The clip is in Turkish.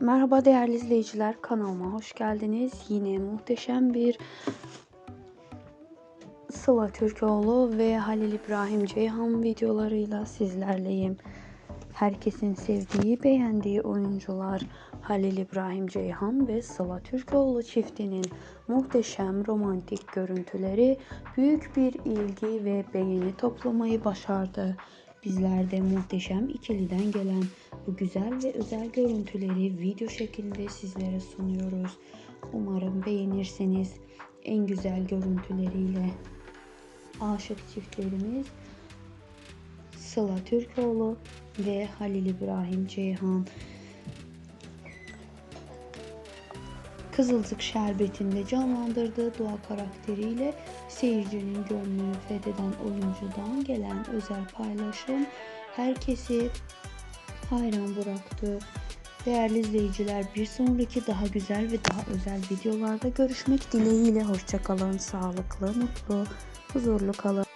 Merhaba değerli izleyiciler kanalıma hoş geldiniz. Yine muhteşem bir Sıla Türkoğlu ve Halil İbrahim Ceyhan videolarıyla sizlerleyim. Herkesin sevdiği, beğendiği oyuncular Halil İbrahim Ceyhan ve Sıla Türkoğlu çiftinin muhteşem romantik görüntüleri büyük bir ilgi ve beğeni toplamayı başardı. Bizler de muhteşem ikiliden gelen bu güzel ve özel görüntüleri video şeklinde sizlere sunuyoruz. Umarım beğenirseniz en güzel görüntüleriyle aşık çiftlerimiz Sıla Türkoğlu ve Halil İbrahim Ceyhan Kızılcık Şerbeti'nde canlandırdığı Doğa karakteriyle seyircinin gönlünü fetheden oyuncudan gelen özel paylaşım herkesi hayran bıraktı. Değerli izleyiciler bir sonraki daha güzel ve daha özel videolarda görüşmek dileğiyle. Hoşçakalın, sağlıklı, mutlu, huzurlu kalın.